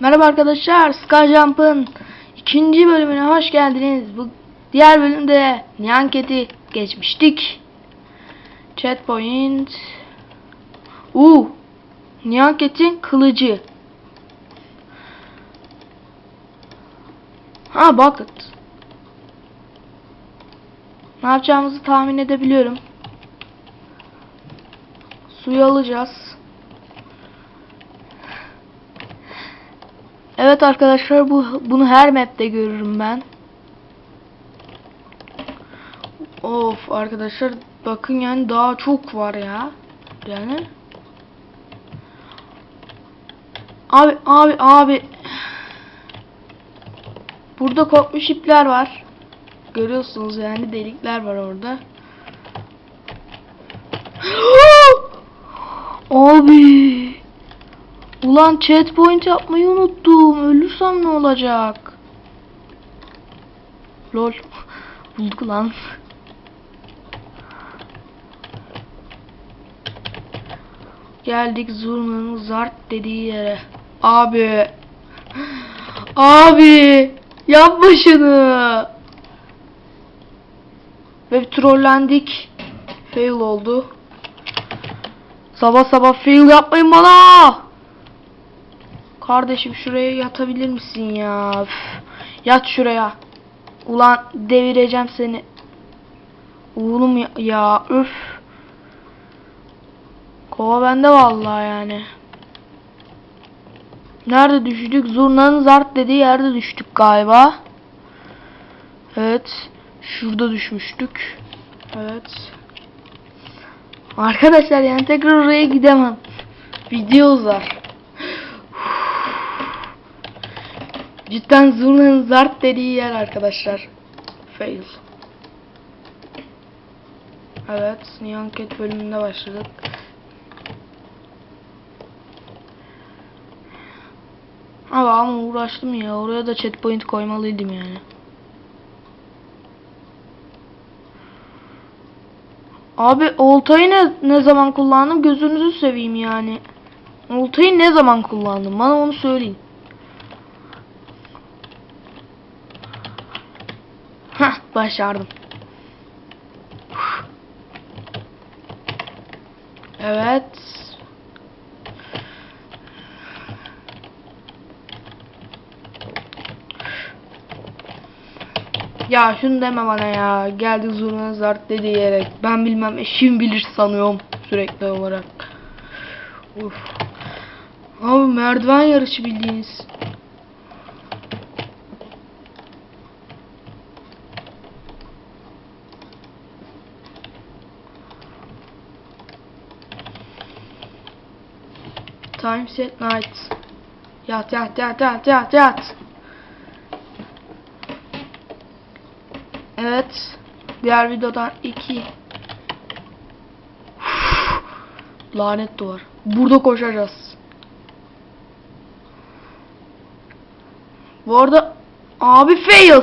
Merhaba arkadaşlar, Skyjump'ın ikinci bölümüne hoş geldiniz. Bu diğer bölümde Nyanket'i geçmiştik. Chatpoint. Uuu, Nyanket'in kılıcı. Ha bucket. Ne yapacağımızı tahmin edebiliyorum. Suyu alacağız. Evet arkadaşlar bu bunu her map'te görürüm ben. Of arkadaşlar bakın yani daha çok var ya. Yani. Abi abi abi. Burada kopmuş ipler var. Görüyorsunuz yani delikler var orada. abi. Ulan chat point yapmayı unuttum. Ölürsem ne olacak? Lol. Bulduk lan. Geldik Zurna'nın zart dediği yere. Abi. Abi. Yapma şunu. Ve trollendik. Fail oldu. Sabah sabah fail yapmayın bana. Kardeşim şuraya yatabilir misin ya? Üf. Yat şuraya. Ulan devireceğim seni. Oğlum ya, ya üf. Kova bende vallahi yani. Nerede düştük? Zurnanın zart dediği yerde düştük galiba. Evet. Şurada düşmüştük. Evet. Arkadaşlar yani tekrar oraya gidemem. Video uzar. Cidden zurnanın zart dediği yer arkadaşlar. Fail. Evet, Nyanket bölümünde başladık. Abi ama uğraştım ya. Oraya da chat point koymalıydım yani. Abi oltayı ne, ne zaman kullandım gözünüzü seveyim yani. Oltayı ne zaman kullandım bana onu söyleyin. Hah başardım. Evet. Ya şunu deme bana ya. Geldi zurna zart dedi diyerek. Ben bilmem eşim bilir sanıyorum sürekli olarak. Uf. Abi merdiven yarışı bildiğiniz. Time set night. Yat yat yat yat yat yat. Evet. Diğer videodan iki. Lanet duvar. Burada koşacağız. Bu arada abi fail.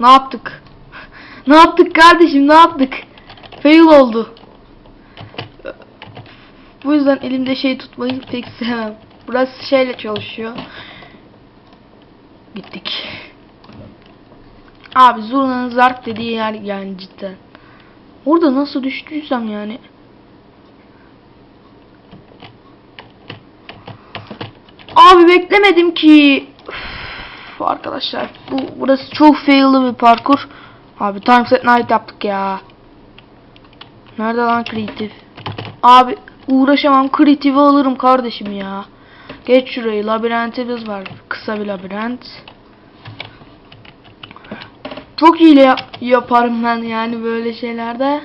Ne yaptık? ne yaptık kardeşim? Ne yaptık? Fail oldu. Bu yüzden elimde şey tutmayı pek sevmem. Burası şeyle çalışıyor. Gittik. Abi zurnanın zart dediği yer yani cidden. Orada nasıl düştüysem yani. Abi beklemedim ki. Üf, arkadaşlar bu burası çok fail'lı bir parkur. Abi time set night yaptık ya. Nerede lan kreatif? Abi uğraşamam kreatifi alırım kardeşim ya. Geç şurayı labirentimiz var. Kısa bir labirent. Çok iyi yap yaparım ben yani böyle şeylerde.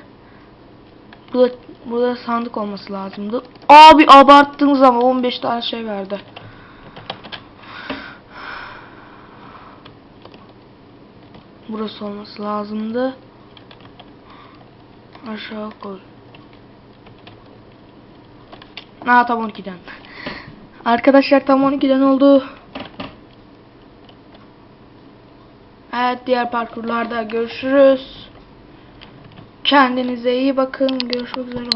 Burada, burada sandık olması lazımdı. Abi abarttığınız ama 15 tane şey verdi. Burası olması lazımdı. Aşağı koy. Ha tam 12'den. Arkadaşlar tam 12'den oldu. Evet diğer parkurlarda görüşürüz. Kendinize iyi bakın. Görüşmek üzere.